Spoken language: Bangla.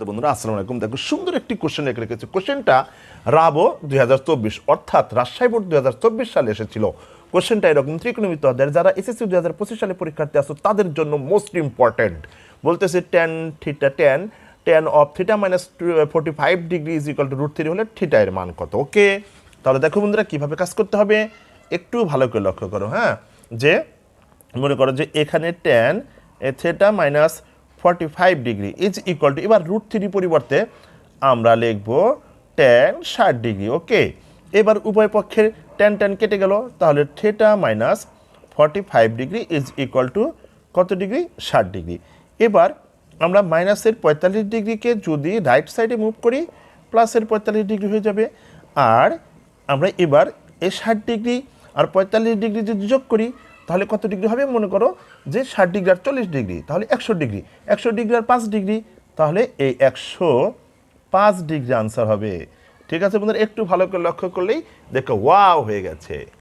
বন্ধুরা, আসসালামু আলাইকুম। দেখো, সুন্দর একটি কোশ্চেন রেখে রেখেছে। কোশ্চেনটা রাবো দুই হাজার চব্বিশ, অর্থাৎ রাজশাহী বোর্ড দু হাজার চব্বিশ সালে এসেছিল। কোশ্চেনটা এরকম, ত্রিকোণমিত অধ্যায়ের। যারা এসএসসি দুই হাজার পঁচিশ সালে পরীক্ষার্থী আসো তাদের জন্য মোস্ট ইম্পর্ট্যান্ট বলতেছে ten theta ten ten of theta minus forty five degree is equal to root three হলে থিটা এর মান কত? ওকে তাহলে দেখো বন্ধুরা, কীভাবে কাজ করতে হবে? একটু ভালো করে লক্ষ্য করো হ্যাঁ? যে, মনে করো যে এখানে ten theta minus forty five degree is equal to এবার রুট থ্রি পরিবর্তে আমরা লিখব টেন ষাট ডিগ্রি ওকে এবার উভয় পক্ষের টেন টেন কেটে গেল, তাহলে theta minus forty five degree is equal to কত ডিগ্রি ষাট ডিগ্রি এবার আমরা মাইনাসের পঁয়তাল্লিশ ডিগ্রিকে যদি রাইট সাইডে মুভ করি প্লাসের পঁয়তাল্লিশ ডিগ্রি হয়ে যাবে। আর আমরা এবার এই ষাট ডিগ্রি আর পঁয়তাল্লিশ ডিগ্রি যদি যোগ করি তাহলে কত ডিগ্রি হবে? মনে করো যে ষাট ডিগ্রি আর চল্লিশ ডিগ্রি, তাহলে একশো ডিগ্রি। একশো ডিগ্রি আর পাঁচ ডিগ্রি, তাহলে এই একশো পাঁচ ডিগ্রি আনসার হবে। ঠিক আছে বন্ধুরা? একটু ভালো করে লক্ষ্য করলেই দেখো ওয়াও হয়ে গেছে।